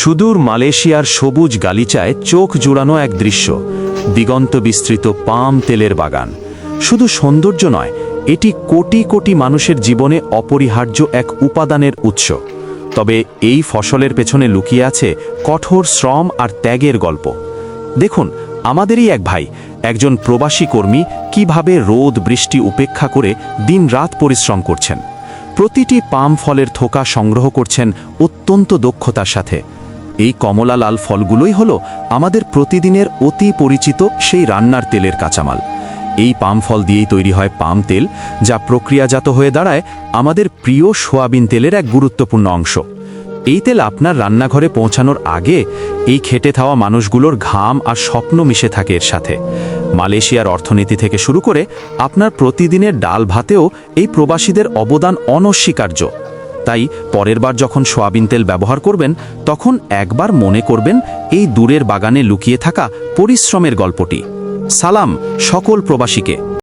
সুদূর মালয়েশিয়ার সবুজ গালিচায় চোখ জুড়ানো এক দৃশ্য, দিগন্ত বিস্তৃত পাম তেলের বাগান। শুধু সৌন্দর্য নয়, এটি কোটি কোটি মানুষের জীবনে অপরিহার্য এক উপাদানের উৎস। তবে এই ফসলের পেছনে লুকিয়ে আছে কঠোর শ্রম আর ত্যাগের গল্প। দেখুন, আমাদেরই এক ভাই, একজন প্রবাসী কর্মী, কীভাবে রোদ, বৃষ্টি উপেক্ষা করে দিনরাত পরিশ্রম করছেন। প্রতিটি পাম ফলের থোকা সংগ্রহ করছেন অত্যন্ত দক্ষতার সাথে। এই কমলা লাল ফলগুলোই হল আমাদের প্রতিদিনের অতি পরিচিত সেই রান্নার তেলের কাঁচামাল। এই পাম ফল দিয়েই তৈরি হয় পাম তেল, যা প্রক্রিয়াজাত হয়ে দাঁড়ায় আমাদের প্রিয় সোয়াবিন তেলের এক গুরুত্বপূর্ণ অংশ। এই তেল আপনার রান্নাঘরে পৌঁছানোর আগে এই খেটে থাওয়া মানুষগুলোর ঘাম আর স্বপ্ন মিশে থাকে এর সাথে। মালয়েশিয়ার অর্থনীতি থেকে শুরু করে আপনার প্রতিদিনের ডাল ভাতেও এই প্রবাসীদের অবদান অনস্বীকার্য। তাই পরের বার যখন সোয়াবিন তেল ব্যবহার করবেন, তখন একবার মনে করবেন এই দূরের বাগানে লুকিয়ে থাকা পরিশ্রমের গল্পটি। সালাম সকল প্রবাসীকে।